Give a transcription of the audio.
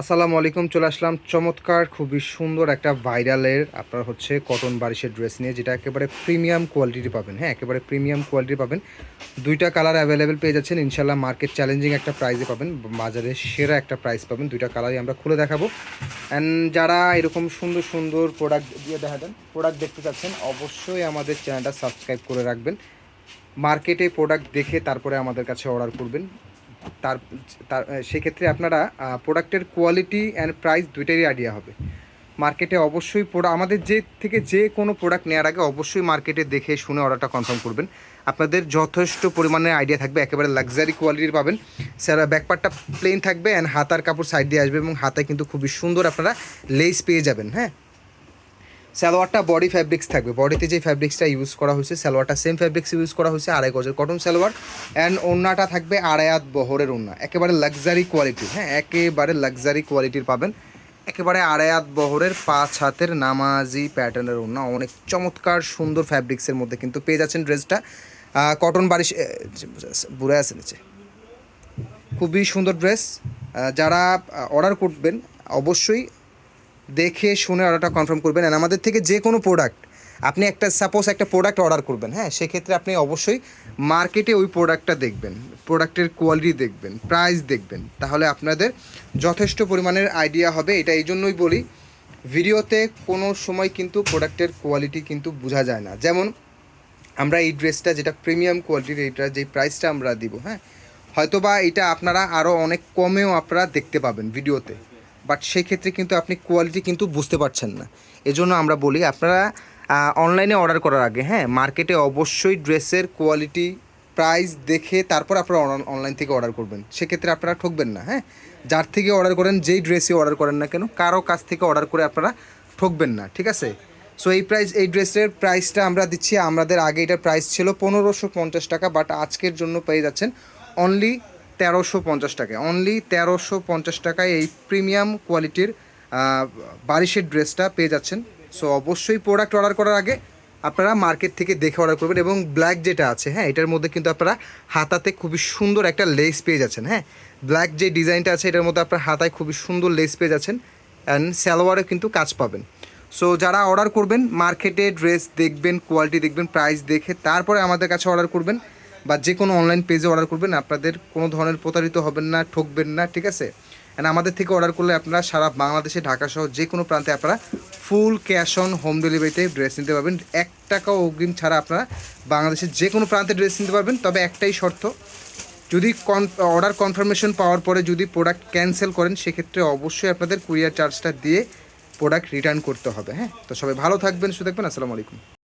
আসসালামু আলাইকুম, চলে আসলাম চমৎকার, খুবই সুন্দর একটা ভাইরালের, আপনার হচ্ছে কটন বারিশের ড্রেস নিয়ে, যেটা একেবারে প্রিমিয়াম কোয়ালিটি পাবেন। হ্যাঁ একেবারে প্রিমিয়াম কোয়ালিটি পাবেন। দুইটা কালার অ্যাভেলেবেল পেয়ে যাচ্ছেন ইনশাল্লাহ মার্কেট চ্যালেঞ্জিং একটা প্রাইসে পাবেন, বাজারে সেরা একটা প্রাইস পাবেন, দুইটা কালারই আমরা খুলে দেখাবো। অ্যান্ড যারা এরকম সুন্দর সুন্দর প্রোডাক্ট দিয়ে দেখা দেন প্রোডাক্ট দেখতে চাচ্ছেন, অবশ্যই আমাদের চ্যানেলটা সাবস্ক্রাইব করে রাখবেন। মার্কেটে প্রোডাক্ট দেখে তারপরে আমাদের কাছে অর্ডার করবেন। তার তার সেক্ষেত্রে আপনারা প্রোডাক্টের কোয়ালিটি অ্যান্ড প্রাইস দুইটারই আইডিয়া হবে। মার্কেটে অবশ্যই প্রোডাক্ট আমাদের যে থেকে যে কোনো প্রোডাক্ট নেওয়ার আগে অবশ্যই মার্কেটে দেখে শুনে অর্ডারটা কনফার্ম করবেন। আপনাদের যথেষ্ট পরিমাণে আইডিয়া থাকবে, একেবারে লাক্সারি কোয়ালিটির পাবেন। স্যার ব্যাকপার্টটা প্লেন থাকবে অ্যান্ড হাতার কাপড় সাইড দিয়ে আসবে এবং হাতায় কিন্তু খুবই সুন্দর আপনারা লেস পেয়ে যাবেন হ্যাঁ? সালোয়ারটা বডি ফ্যাব্রিক্স থাকবে। বডিতে যে ফ্যাব্রিক্সটা ইউজ করা হয়েছে, সালোয়ারটা সেম ফ্যাব্রিক্স ইউজ করা হয়েছে, আড়াই গজের। কটন সালোয়ার অ্যান্ড ওড়নাটা থাকবে আড়ায়াত বহরের ওড়না একেবারে লাক্সারি কোয়ালিটি হ্যাঁ একেবারে লাক্সারি কোয়ালিটির পাবেন। একেবারে আড়ায়াত বহরের পাঁচ হাতের নামাজি প্যাটার্নের ওড়না অনেক চমৎকার, সুন্দর ফ্যাব্রিক্সের মধ্যে কিন্তু পেয়ে যাচ্ছেন ড্রেসটা কটন বারিশ বুড়ে আছে নিচে। খুবই সুন্দর ড্রেস যারা অর্ডার করবেন, অবশ্যই দেখে, শুনে অর্ডারটা কনফার্ম করবেন আর আমাদের থেকে যে কোনো প্রোডাক্ট আপনি একটা সাপোজ একটা প্রোডাক্ট অর্ডার করবেন হ্যাঁ? সেক্ষেত্রে আপনি অবশ্যই মার্কেটে ওই প্রোডাক্টটা দেখবেন প্রোডাক্টের কোয়ালিটি দেখবেন প্রাইস দেখবেন। তাহলে আপনাদের যথেষ্ট পরিমাণের আইডিয়া হবে। এটা এই জন্যই বলি, ভিডিওতে কোনো সময় কিন্তু প্রোডাক্টের কোয়ালিটি কিন্তু বোঝা যায় না। যেমন, আমরা এই ড্রেসটা যেটা প্রিমিয়াম কোয়ালিটির এইটা যে প্রাইসটা আমরা দিব হ্যাঁ? হয়তোবা এটা আপনারা আরও অনেক কমেও আপনারা দেখতে পাবেন ভিডিওতে। বাট সেই ক্ষেত্রে কিন্তু আপনি কোয়ালিটি কিন্তু বুঝতে পারছেন না। এজন্য আমরা বলি, আপনারা অনলাইনে অর্ডার করার আগে হ্যাঁ মার্কেটে অবশ্যই ড্রেসের কোয়ালিটি প্রাইস দেখে তারপর আপনারা অনলাইন থেকে অর্ডার করবেন। সেক্ষেত্রে আপনারা ঠকবেন না হ্যাঁ? যার থেকে অর্ডার করেন, যেই ড্রেসই অর্ডার করেন না কেন, কারও কাছ থেকে অর্ডার করে আপনারা ঠকবেন না, ঠিক আছে? সো এই প্রাইস এই ড্রেসের প্রাইসটা আমরা দিচ্ছি। আমাদের আগে এটার প্রাইস ছিল পনেরোশো পঞ্চাশ টাকা বাট আজকের জন্য পেয়ে যাচ্ছেন অনলি তেরোশো পঞ্চাশ টাকায়। অনলি তেরোশো পঞ্চাশ টাকায় এই প্রিমিয়াম কোয়ালিটির বারিশের ড্রেসটা পেয়ে যাচ্ছেন। সো অবশ্যই প্রোডাক্ট অর্ডার করার আগে আপনারা মার্কেট থেকে দেখে অর্ডার করবেন এবং ব্ল্যাক যেটা আছে হ্যাঁ এটার মধ্যে কিন্তু আপনারা হাতাতে খুবই সুন্দর একটা লেস পেয়ে যাচ্ছেন হ্যাঁ। ব্ল্যাক যে ডিজাইনটা আছে, এটার মধ্যে আপনার হাতায় খুবই সুন্দর লেস পেয়ে যাচ্ছেন অ্যান্ড সালোয়ারে কিন্তু কাজ পাবেন। সো যারা অর্ডার করবেন মার্কেটে ড্রেস দেখবেন কোয়ালিটি দেখবেন প্রাইস দেখে তারপরে আমাদের কাছে অর্ডার করবেন। বা যে কোনো অনলাইন পেজে অর্ডার করবেন, আপনাদের কোনো ধরনের প্রতারিত হবেন না, ঠকবেন না, ঠিক আছে? অ্যান্ড আমাদের থেকে অর্ডার করলে আপনারা সারা বাংলাদেশে, ঢাকা সহ যে কোনো প্রান্তে আপনারা ফুল ক্যাশ অন হোম ডেলিভারিতে ড্রেস নিতে পারবেন। এক টাকাও অগ্রিম ছাড়া আপনারা বাংলাদেশের যে কোনো প্রান্তে ড্রেস নিতে পারবেন, তবে একটাই শর্ত, যদি অর্ডার কনফার্মেশন পাওয়ার পরে যদি প্রোডাক্ট ক্যান্সেল করেন, সেক্ষেত্রে অবশ্যই আপনাদের কুরিয়ার চার্জটা দিয়ে প্রোডাক্ট রিটার্ন করতে হবে হ্যাঁ? তো সবাই ভালো থাকবেন শুধু দেখবেন আসসালামু আলাইকুম।